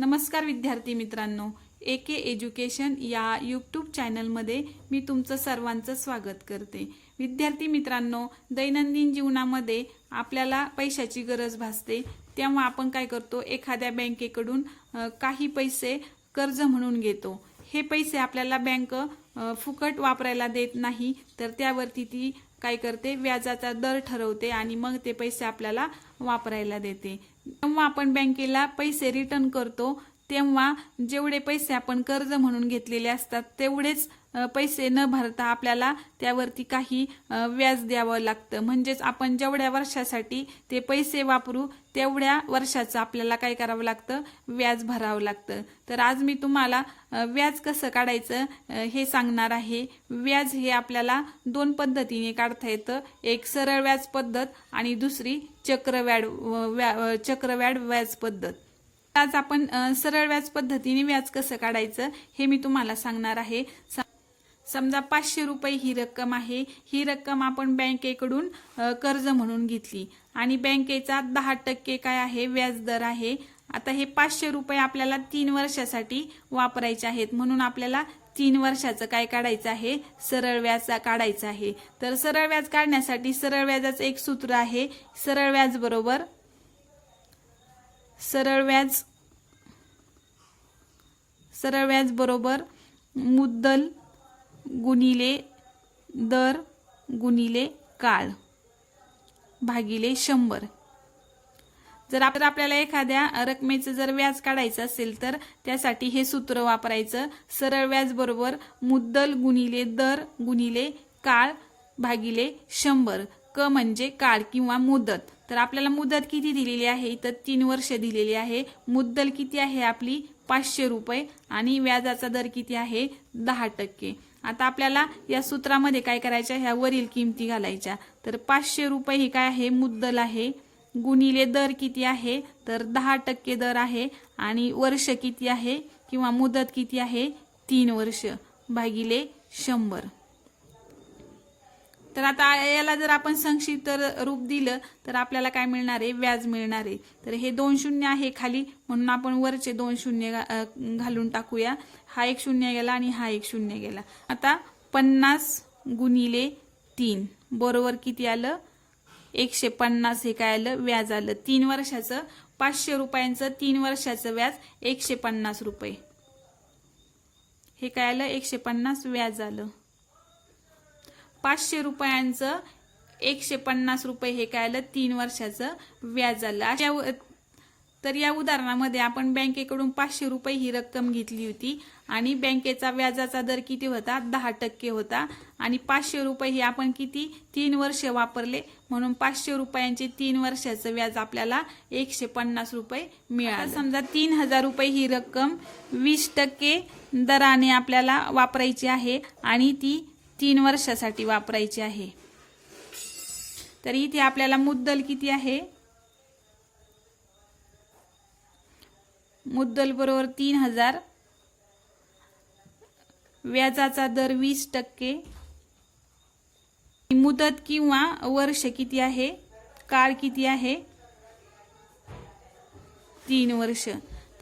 नमस्कार विद्यार्थी मित्रांनो ए के एज्युकेशन या यूट्यूब चॅनलमध्ये मी तुमचं सर्वांचं स्वागत करते. विद्यार्थी मित्रांनो दैनंदिन जीवनामध्ये आपल्याला पैशाची गरज भासते. तेव्हा आपण काय करतो एखाद्या बँकेकडून काही पैसे कर्ज म्हणून घेतो. हे पैसे आपल्याला बँक फुकट वापरायला देत नाही तर त्यावरती ती काय करते व्याजाचा दर ठरवते आणि मग ते पैसे आपल्याला वापरायला देते. जेव्हा आपण बँकेला पैसे रिटर्न करतो तेव्हा जेवढे पैसे आपण कर्ज म्हणून घेतलेले असतात तेवढेच पैसे न भरता आपल्याला त्यावरती काही व्याज द्यावं लागतं. म्हणजेच आपण जेवढ्या वर्षासाठी ते पैसे वापरू तेवढ्या वर्षाचं आपल्याला काय करावं लागतं? व्याज भरावं लागतं. तर आज मी तुम्हाला व्याज कसं काढायचं हे सांगणार आहे. व्याज हे आपल्याला दोन पद्धतीने काढता येतं. एक सरळ व्याज पद्धत आणि दुसरी चक्रव्याड व्या- चक्रव्याड व्याज पद्धत. आज आपण सरळ व्याज पद्धतीने व्याज कसं काढायचं हे मी तुम्हाला सांगणार आहे. स- समजा पाचशे रुपये ही रक्कम आहे. ही रक्कम आपण बँकेकडून कर्ज म्हणून घेतली. आणि बँकेचा दहा टक्के काय आहे? व्याज दर आहे. आता हे पाचशे रुपये आपल्याला तीन वर्षासाठी वापरायचे आहेत. म्हणून आपल्याला तीन वर्षाचं काय काढायचं आहे? सरळ व्याज काढायचं आहे. तर सरळ व्याज काढण्यासाठी सरळ व्याजाचं एक सूत्र आहे. सरळ व्याज बरोबर? सरळ व्याज सरळ व्याज बरोबर मुद्दल गुणिले दर गुणिले काळ भागिले शंभर. जर आप- आपल्याला एखाद्या रकमेचं जर व्याज काढायचं असेल तर त्यासाठी हे सूत्र वापरायचं. सरळ व्याज बरोबर मुद्दल गुणिले दर गुणिले काळ भागिले शंभर. क म्हणजे काळ किंवा मुदत. तर आपल्याला मुदत किती दिलेली आहे? तर तीन वर्ष दिलेली आहे. मुद्दल किती आहे आपली? पाचशे रुपये. आणि व्याजाचा दर किती आहे? दहा टक्के. आता आपल्याला या सूत्रामध्ये काय करायच्या ह्या वरील किमती घालायच्या. तर पाचशे रुपये ही काय आहे? मुद्दल आहे. गुणिले दर किती आहे? तर दहा टक्के दर आहे. आणि वर्ष किती आहे? किंवा मुदत किती आहे? तीन वर्ष. भागिले शंभर. तर आता याला जर आपण संक्षिप्त रूप दिलं तर आपल्याला काय मिळणार आहे? व्याज मिळणार आहे. तर हे दोन शून्य आहे खाली. म्हणून आपण वरचे दोन शून्य घालून टाकूया. हा एक शून्य गेला आणि हा एक शून्य गेला. आता पन्नास गुणिले तीन. बरोबर किती आलं? एकशे पन्नास हे काय आलं? व्याज आलं. तीन वर्षाचं पाचशे रुपयांचं तीन वर्षाचं व्याज एकशे पन्नास रुपये. हे काय आलं? एकशे पन्नास व्याज आलं. पाचशे रुपयांचं एकशे पन्नास रुपये हे काय आलं? तीन वर्षाचं व्याज आलं अशा तर या उदाहरणामध्ये आपण बँकेकडून पाचशे रुपये ही रक्कम घेतली होती आणि बँकेचा व्याजाचा दर किती होता? दहा टक्के होता. आणि पाचशे रुपये हे आपण किती? तीन वर्ष वापरले. म्हणून पाचशे रुपयांचे तीन वर्षाचं व्याज आपल्याला एकशे पन्नास रुपये मिळालं. समजा तीन हजार रुपये ही रक्कम वीस टक्के दराने आपल्याला वापरायची आहे आणि ती तीन वर्षासाठी वापरायची आहे. तर इथे आपल्याला मुद्दल किती आहे? मुद्दल बरोबर तीन हजार. व्याजाचा दर वीस टक्के. मुदत किंवा वर्ष किती आहे? काळ किती आहे? तीन वर्ष.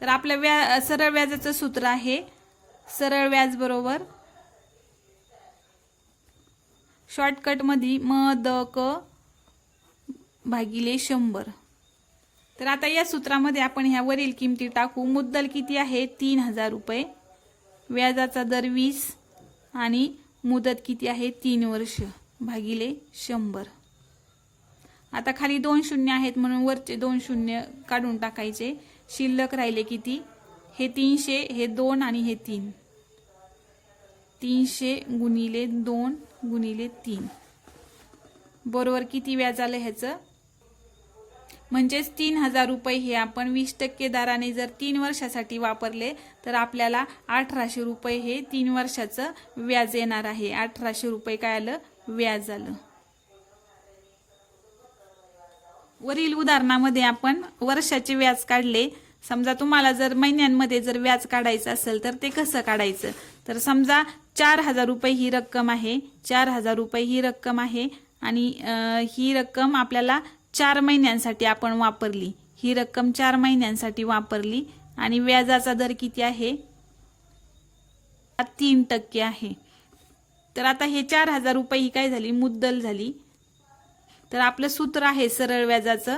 तर आपल्या व्या सरळ व्याजाचं सूत्र आहे. सरळ व्याज बरोबर शॉर्टकटमध्ये म द क भागिले शंभर. तर आता या सूत्रामध्ये आपण ह्या वरील किमती टाकू. मुद्दल किती आहे? तीन हजार रुपये. व्याजाचा दर वीस आणि मुदत किती आहे? तीन वर्ष भागिले शंभर. आता खाली दोन शून्य आहेत म्हणून वरचे दोन शून्य काढून टाकायचे. शिल्लक राहिले किती? हे तीनशे हे दोन आणि हे तीन. तीनशे गुणिले दोन गुणिले तीन. बरोबर किती व्याज आलं ह्याचं? म्हणजेच तीन हजार रुपये हे आपण वीस टक्के दराने जर तीन वर्षासाठी वापरले तर आपल्याला अठराशे रुपये हे तीन वर्षाचं व्याज येणार आहे. अठराशे रुपये काय आलं? व्याज आलं. वरील उदाहरणामध्ये आपण वर्षाचे व्याज काढले. समजा तुम्हाला जर महिन्यांमध्ये जर व्याज काढायचं असेल तर ते कसं काढायचं? तर समजा चार हजार रुपये ही रक्कम आहे चार हजार रुपये ही रक्कम आहे आणि ही रक्कम आपल्याला चार महिन्यांसाठी आपण वापरली. ही रक्कम चार महिन्यांसाठी वापरली आणि व्याजाचा दर किती आहे? तीन टक्के आहे. तर आता हे चार हजार रुपये ही काय झाली? मुद्दल झाली. तर आपलं सूत्र आहे सरळ व्याजाचं.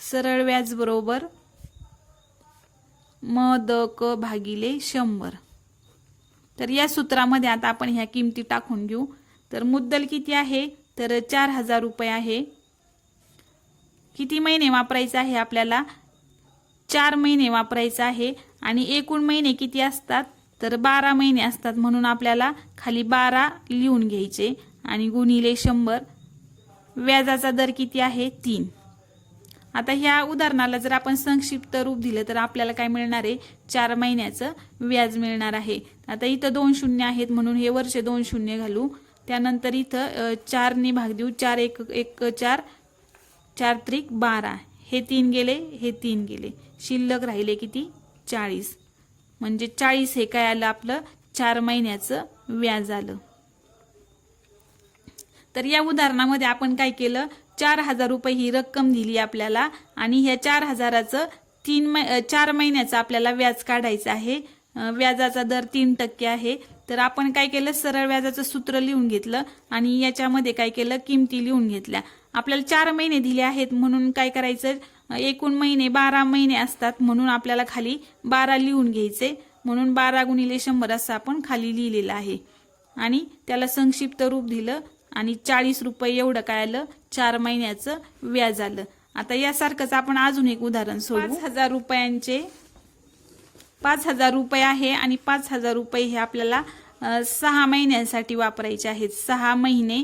सरळ व्याज बरोबर. म द क भागिले शंभर. तर या सूत्रामध्ये आता आपण ह्या किमती टाकून घेऊ. तर मुद्दल किती आहे? तर चार हजार रुपये आहे. किती महिने वापरायचं आहे आपल्याला? चार महिने वापरायचं आहे. आणि एकूण महिने किती असतात? तर बारा महिने असतात म्हणून आपल्याला खाली बारा लिहून घ्यायचे. आणि गुणिले शंभर. व्याजाचा दर किती आहे? तीन. आता ह्या उदाहरणाला जर आपण संक्षिप्त रूप दिलं तर आपल्याला काय मिळणार आहे? चार महिन्याचं व्याज मिळणार आहे. आता इथं दोन शून्य आहेत म्हणून हे वर्ष दोन शून्य घालू. त्यानंतर इथं चारने भाग देऊ. चार एक एक चार चार त्रिक बारा. हे तीन गेले हे तीन गेले. शिल्लक राहिले किती? चाळीस. म्हणजे चाळीस हे काय आलं आपलं? चार महिन्याचं व्याज आलं. तर या उदाहरणामध्ये आपण काय केलं? चार हजार रुपये ही रक्कम दिली आपल्याला आणि ह्या चार हजाराचं तीन मै चार महिन्याचं आपल्याला व्याज काढायचं आहे. व्याजाचा दर तीन टक्के आहे. तर आपण काय केलं? सरळ व्याजाचं सूत्र लिहून घेतलं आणि याच्यामध्ये काय केलं? किमती लिहून घेतल्या. आपल्याला चार महिने दिले आहेत म्हणून काय करायचं? एकूण महिने बारा महिने असतात म्हणून आपल्याला खाली बारा लिहून घ्यायचे. म्हणून बारा गुणिले शंभर असं आपण खाली लिहिलेलं आहे. आणि त्याला संक्षिप्त रूप दिलं. आणि चाळीस रुपये एवढं काय आलं? चार महिन्याचं व्याज आलं. आता यासारखंच आपण अजून एक उदाहरण सोडू पाच हजार रुपयांचे पाच हजार रुपये आहे आणि पाच हजार रुपये हे आपल्याला सहा महिन्यांसाठी वापरायचे आहेत. सहा महिने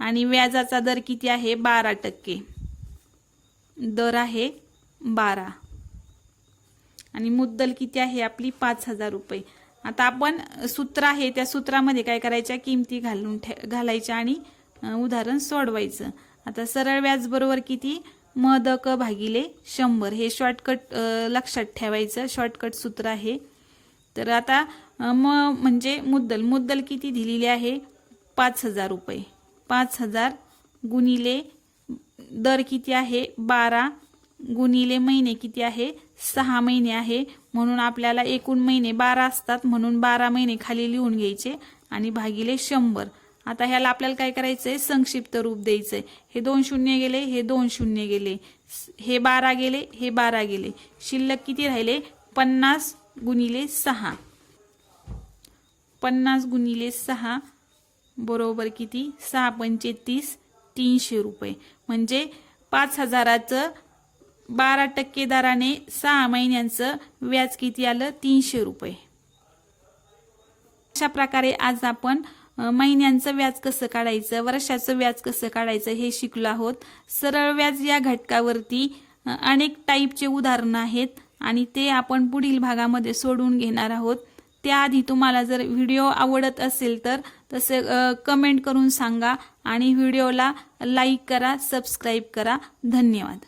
आणि व्याजाचा दर किती आहे? बारा टक्के. दर आहे बारा. आणि मुद्दल किती आहे आपली? पाच हजार रुपये. आता आपण सूत्र आहे त्या सूत्रामध्ये काय करायच्या? किमती घालून ठे घालायच्या आणि उदाहरण सोडवायचं. आता सरळ व्याज बरोबर किती? मदक भागिले शंभर. हे शॉर्टकट लक्षात ठेवायचं. शॉर्टकट सूत्र आहे. तर आता म म्हणजे मुद्दल. मुद्दल किती दिलेली आहे? पाच हजार रुपये. पाच हजार गुणिले दर किती आहे? बारा गुणिले महिने किती आहे? सहा महिने आहे. म्हणून आपल्याला एकूण महिने बारा असतात. म्हणून बारा महिने खाली लिहून घ्यायचे आणि भागिले शंभर. आता ह्याला आपल्याला काय करायचंय? संक्षिप्त रूप द्यायचंय. हे दोन शून्य गेले हे दोन शून्य गेले. हे बारा गेले हे बारा गेले. शिल्लक किती राहिले? पन्नास गुणिले सहा. पन्नास गुणिले सहा बरोबर किती? सहा पंचे तीस तीनशे रुपये. म्हणजे पाच हजाराचं बारा टक्के दराने सहा महिन्यांचं व्याज किती आलं? तीनशे रुपये. अशा प्रकारे आज आपण महिन्यांचं व्याज कसं काढायचं वर्षाचं व्याज कसं काढायचं हे शिकलो आहोत. सरळ व्याज या घटकावरती अनेक टाईपचे उदाहरणं आहेत आणि ते आपण पुढील भागामध्ये सोडून घेणार आहोत. त्याआधी तुम्हाला जर व्हिडिओ आवडत असेल तर तसे कमेंट करून सांगा आणि व्हिडिओला लाईक करा सबस्क्राईब करा. धन्यवाद.